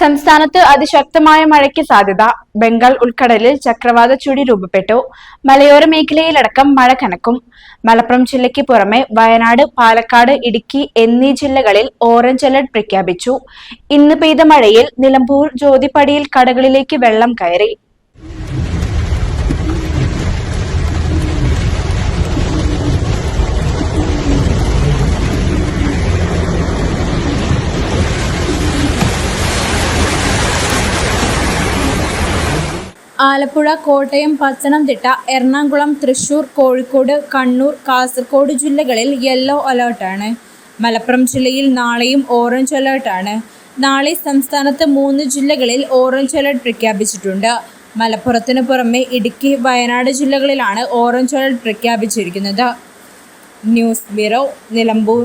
സംസ്ഥാനത്ത് അതിശക്തമായ മഴയ്ക്ക് സാധ്യത. ബംഗാൾ ഉൾക്കടലിൽ ചക്രവാത ചുഴി രൂപപ്പെട്ടു. മലയോര മേഖലയിലടക്കം മഴ കനക്കും. മലപ്പുറം ജില്ലയ്ക്ക് പുറമെ വയനാട് പാലക്കാട് ഇടുക്കി എന്നീ ജില്ലകളിൽ ഓറഞ്ച് അലർട്ട് പ്രഖ്യാപിച്ചു. ഇന്ന് പെയ്ത മഴയിൽ നിലമ്പൂർ ജ്യോതിപ്പടിയിൽ കടകളിലേക്ക് വെള്ളം കയറി. ആലപ്പുഴ കോട്ടയം പത്തനംതിട്ട എറണാകുളം തൃശൂർ കോഴിക്കോട് കണ്ണൂർ കാസർഗോഡ് ജില്ലകളിൽ യെല്ലോ അലേർട്ടാണ് മലപ്പുറം ജില്ലയിൽ നാളെയും ഓറഞ്ച് അലേർട്ടാണ് നാളെ സംസ്ഥാനത്ത് മൂന്ന് ജില്ലകളിൽ ഓറഞ്ച് അലേർട്ട് പ്രഖ്യാപിച്ചിട്ടുണ്ട്. മലപ്പുറത്തിന് പുറമെ ഇടുക്കി വയനാട് ജില്ലകളിലാണ് ഓറഞ്ച് അലേർട്ട് പ്രഖ്യാപിച്ചിരിക്കുന്നത്. News bureau Nilambur.